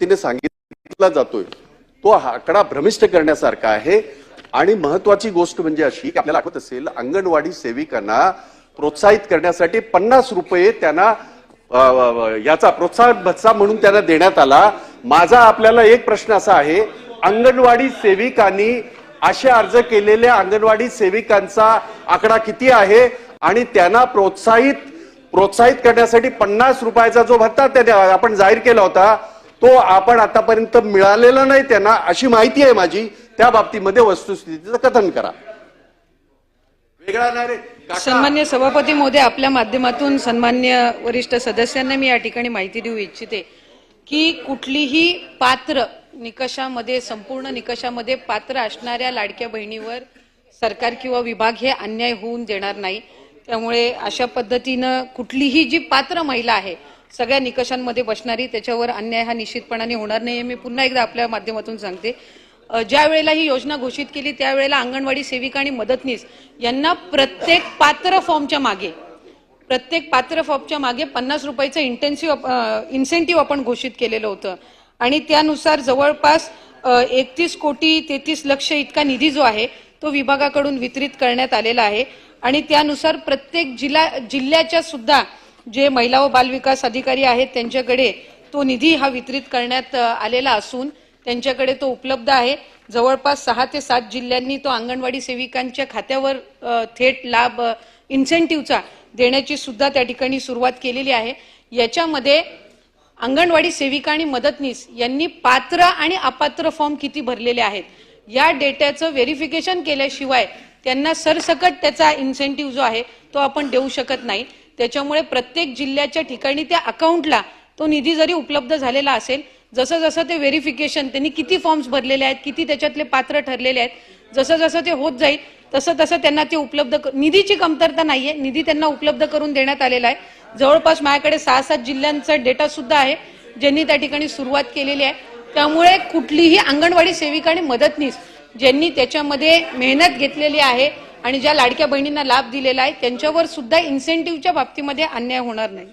तिने सांगितला जातोय. तो आकडा भ्रमिष्ट करण्यासारखा आहे. आणि महत्वाची गोष्ट म्हणजे अशी की आपल्याला आठवत असेल अंगणवाडी सेविकांना प्रोत्साहित करण्यासाठी पन्नास रुपये त्यांना याचा प्रोत्साहन भत्ता म्हणून त्यांना देण्यात आला. माझा आपल्याला एक प्रश्न असा आहे अंगणवाडी सेविकांनी असे अर्ज केलेल्या अंगणवाडी सेविकांचा आकडा किती आहे? आणि त्यांना प्रोत्साहित प्रोत्साहित करण्यासाठी पन्नास रुपयाचा जो भत्ता त्याने आपण जाहीर केला होता तो आपण आतापर्यंत मिळालेला नाही त्यांना अशी माहिती आहे माझी. त्या बाबतीमध्ये वस्तुस्थितीचं कथन करा. वेगळा नाही रे. सन्मान्य सभापती मोदी आपल्या माध्यमातून सन्मान्य वरिष्ठ सदस्यांना मी या ठिकाणी माहिती देऊ इच्छिते की कुठलीही पात्र निकषामध्ये संपूर्ण निकषामध्ये पात्र असणाऱ्या लाडक्या बहिणीवर सरकार किंवा विभाग हे अन्याय होऊन देणार नाही. त्यामुळे अशा पद्धतीनं कुठलीही जी पात्र महिला आहे सगळ्या निकषांमध्ये बसणारी त्याच्यावर अन्याय हा निश्चितपणाने होणार नाही हे मी पुन्हा एकदा आपल्या माध्यमातून सांगते. ज्या वेळेला ही योजना घोषित केली त्यावेळेला अंगणवाडी सेविका आणि मदतनीस यांना प्रत्येक पात्र फॉर्मच्या मागे प्रत्येक पात्र फॉर्मच्या मागे पन्नास रुपयाचं इंटेन्सिव्ह इन्सेंटिव्ह आपण घोषित केलेलं होतं. आणि त्यानुसार जवळपास एकतीस कोटी तेहतीस लक्ष इतका निधी जो आहे तो विभागाकडून वितरित करण्यात आलेला आहे. आणि त्यानुसार प्रत्येक जिल्हा जिल्ह्याच्या सुद्धा जे महिला व बालविकास अधिकारी आहेत त्यांच्याकडे तो निधी हा वितरित करण्यात आलेला असून त्यांच्याकडे तो उपलब्ध आहे. जवळपास सहा ते सात जिल्ह्यांनी तो अंगणवाडी सेविकांच्या खात्यावर थेट लाभ इन्सेंटिव्हचा देण्याची सुद्धा त्या ठिकाणी सुरुवात केलेली आहे. याच्यामध्ये अंगणवाडी सेविका आणि मदतनीस यांनी पात्र आणि अपात्र फॉर्म किती भरलेले आहेत? या डेट्याचं व्हेरिफिकेशन केल्याशिवाय त्यांना सरसकट त्याचा इन्सेंटिव्ह जो आहे तो आपण देऊ शकत नाही. त्याच्यामुळे प्रत्येक जिल्ह्याच्या ठिकाणी त्या अकाउंटला तो निधी जरी उपलब्ध झालेला असेल जसं जसं ते व्हेरिफिकेशन त्यांनी किती फॉर्म्स भरलेले आहेत किती त्याच्यातले पात्र ठरलेले आहेत जसं जसं ते होत जाईल तसं तसं त्यांना ते उपलब्ध निधीची कमतरता नाहीये निधी त्यांना उपलब्ध करून देण्यात आलेला आहे. जवळपास माझ्याकडे सहा सात जिल्ह्यांचा डेटा सुद्धा आहे ज्यांनी त्या ठिकाणी सुरुवात केलेली आहे. त्यामुळे कुठलीही अंगणवाडी सेविका आणि मदतनीस ज्यांनी त्याच्यामध्ये मेहनत घेतलेली आहे आणि ज्या लाडक्या बहिणींना लाभ दिलेला आहे त्यांच्यावर सुद्धा इन्सेंटिव्हच्या बाबतीमध्ये अन्याय होणार नाही.